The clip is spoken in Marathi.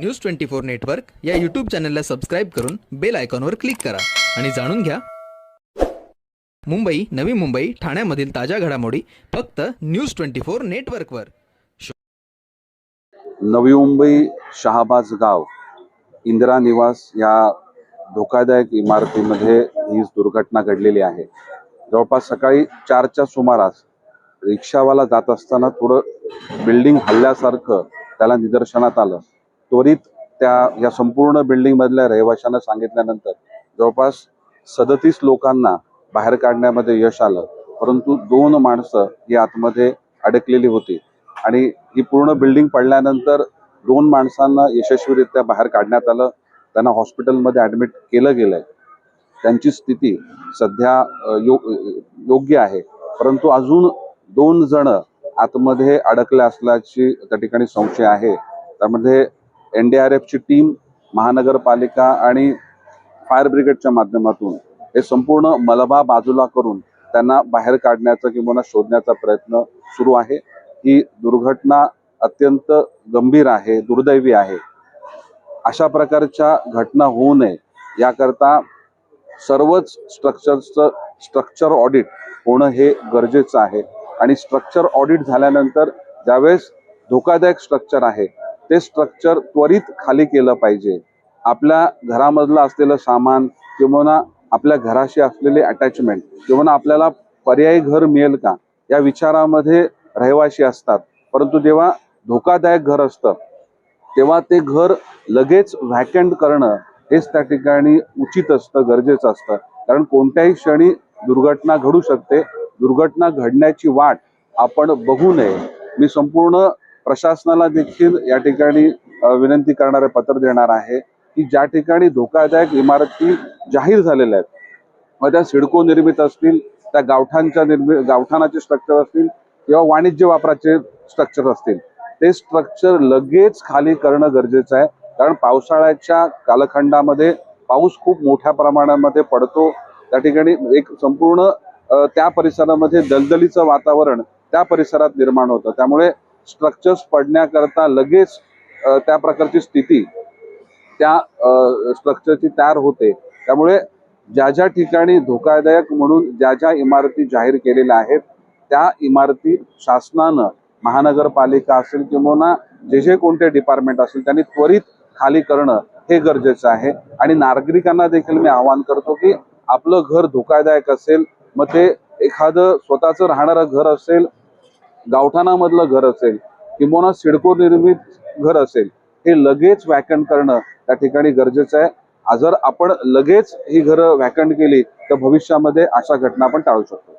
न्यूज ट्वेंटी फोर नेटवर्क या यूट्यूब चॅनलला सबस्क्राईब करून बेल आयकॉनवर क्लिक करा. आणि जाणून घ्या. मुंबई नवी मुंबई ठाण्यामधील ताज्या घडामोडी फक्त न्यूज ट्वेंटी फोर नेटवर्कवर नवी मुंबई शहाबाज गाव इंदिरा निवास या धोकादायक इमारतीमध्ये ही दुर्घटना घडलेली आहे. जवळपास सकाळी चारच्या सुमारास रिक्षावाला जात असताना थोडं बिल्डिंग हल्ल्यासारखं त्याला निदर्शनात आलं. त्वरित त्या या संपूर्ण बिल्डिंगमधल्या रहिवाशांना सांगितल्यानंतर जवळपास सदतीस लोकांना बाहेर काढण्यामध्ये यश आलं. परंतु दोन माणसं ही आतमध्ये अडकलेली होती. आणि ही पूर्ण बिल्डिंग पडल्यानंतर दोन माणसांना यशस्वीरित्या बाहेर काढण्यात आलं. त्यांना हॉस्पिटलमध्ये ॲडमिट केलं गेलंय. त्यांची स्थिती सध्या यो योग्य आहे. परंतु अजून दोन जण आतमध्ये अडकले असल्याची त्या ठिकाणी संशय आहे. त्यामध्ये एन डी आर एफची टीम महानगरपालिका आणि फायर ब्रिगेडच्या माध्यमातून हे संपूर्ण मलबा बाजूला करून त्यांना बाहेर काढण्याचा किंवा शोधण्याचा प्रयत्न सुरू आहे. ही दुर्घटना अत्यंत गंभीर आहे दुर्दैवी आहे. अशा प्रकारच्या घटना होऊ नये याकरता सर्वच स्ट्रक्चरचं स्ट्रक्चर ऑडिट होणं हे गरजेचं आहे. आणि स्ट्रक्चर ऑडिट झाल्यानंतर ज्यावेळेस धोकादायक स्ट्रक्चर आहे ते स्ट्रक्चर त्वरित खाली केलं पाहिजे. आपल्या घरामधलं असलेलं सामान किंवा आपल्या घराशी असलेले अटॅचमेंट किंवा आपल्याला पर्यायी घर मिळेल का या विचारामध्ये रहिवाशी असतात. परंतु जेव्हा धोकादायक घर असतं तेव्हा ते घर लगेच व्हॅकंट करणं हेच त्या ठिकाणी उचित असतं गरजेचं असतं. कारण कोणत्याही क्षणी दुर्घटना घडू शकते. दुर्घटना घडण्याची वाट आपण बघू नये. मी संपूर्ण प्रशासनाला देखील या ठिकाणी विनंती करणारे पत्र देणार आहे की ज्या ठिकाणी धोकादायक इमारती जाहीर झालेल्या आहेत मग त्या सिडको निर्मित असतील त्या गावठांच्या निर्मि गावठाणाचे स्ट्रक्चर असतील किंवा वाणिज्य वापराचे स्ट्रक्चर असतील ते स्ट्रक्चर लगेच खाली करणं गरजेचं आहे. कारण पावसाळ्याच्या कालखंडामध्ये पाऊस खूप मोठ्या प्रमाणामध्ये पडतो. त्या ठिकाणी एक संपूर्ण त्या परिसरामध्ये दलदलीचं वातावरण त्या परिसरात निर्माण होतं. त्यामुळे स्ट्रक्चर्स पडण्याकरता लगेच त्या प्रकारची स्थिती त्या स्ट्रक्चरची तयार होते. त्यामुळे ज्या ज्या ठिकाणी धोकादायक म्हणून ज्या ज्या इमारती जाहीर केलेल्या आहेत त्या इमारती शासनानं महानगरपालिका असेल किंवा जे जे कोणते डिपार्टमेंट असेल त्यांनी त्वरित खाली करणं हे गरजेचं आहे. आणि नागरिकांना देखील मी आवाहन करतो की आपलं घर धोकादायक असेल मग ते एखादं स्वतःचं राहणारं घर असेल गावठाणामधलं घर असेल किंवा सिडको निर्मित घर असेल हे लगेच वॅकंट करणं त्या ठिकाणी गरजेचं आहे. जर आपण लगेच ही घरं वॅकंट केली तर भविष्यामध्ये अशा घटना आपण टाळू शकतो.